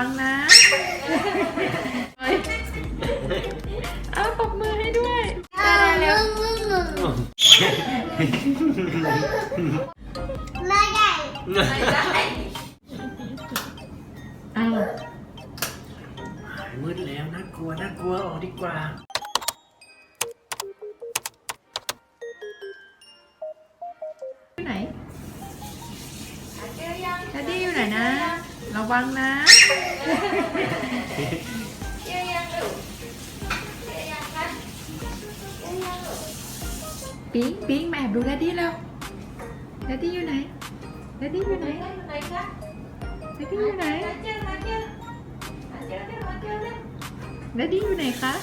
ฟังนะเฮ้ยเอาตบมือให้ด้วยได้แล้วไม่ได้ไม่ได้เอามืดแล้วน่ากลัวน่ากลัวออกดีกว่าอยู่ไหนแดดดี้อยู่ไหนนะ ระวังนะปิ๊งปิ๊งมาแอบดูแดดดี้แล้วแดดดี้อยู่ไหนแดดดี้อยู่ไหนแดดดี้อยู่ไหนแดดดี้อยู่ไหนคะ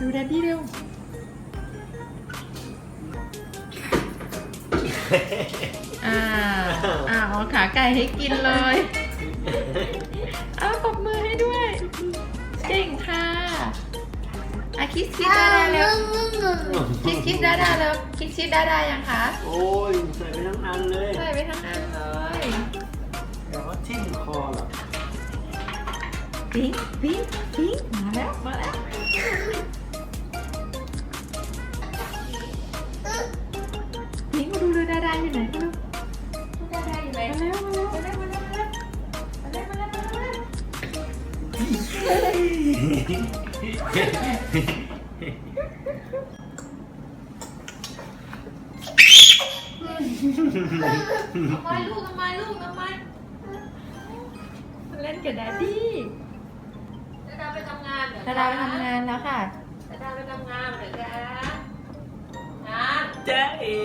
ดูแดดดี้เร็วอ่าอ่า เอาขาไก่ให้กินเลย เอาตบมือให้ด้วย เก่งค่ะอะคิสคิสดาดาเร็วคิสคิสดาดาเร็วคิสคิสดาดายังคะ โอ้ยใส่ไปทั้งอันเลยใส่ไปทั้งอันเลยเดี๋ยวก็ทิ่มคอหรอกปิ๊งปิ๊งปิ๊งมาแล้วมาแล้ว ทำไมลูกทำไมลูกทำไมเล่นกับแดดดี้ดาดาไปทำงานเหรอดาดาไปทำงานแล้วค่ะดาดาไปทำงานเหรอจ๊ะงานจ๊ะเอ๋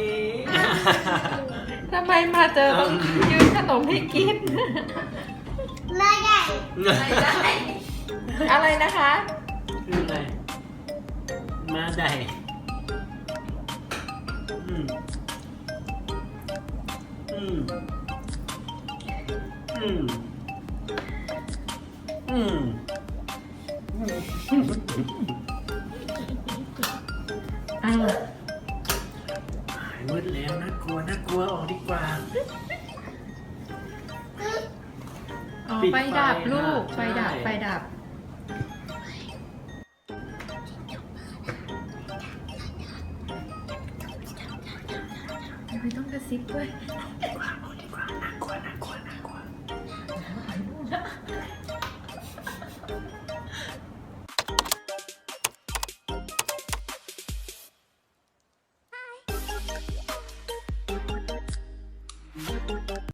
ทำไมมาเจอต้องยืนขนมให้กินไม่ได้ไม่ได้ อะไรนะคะ คืออะไร มาได้อืม อืม อืม อืม อ้าวมืดแล้วน่ากลัวน่ากลัวออกดีกว่า อ๋อปิดไฟดับไฟลูกนะ ไฟดับใช่ไฟดับ มต้องกระซิบด้วย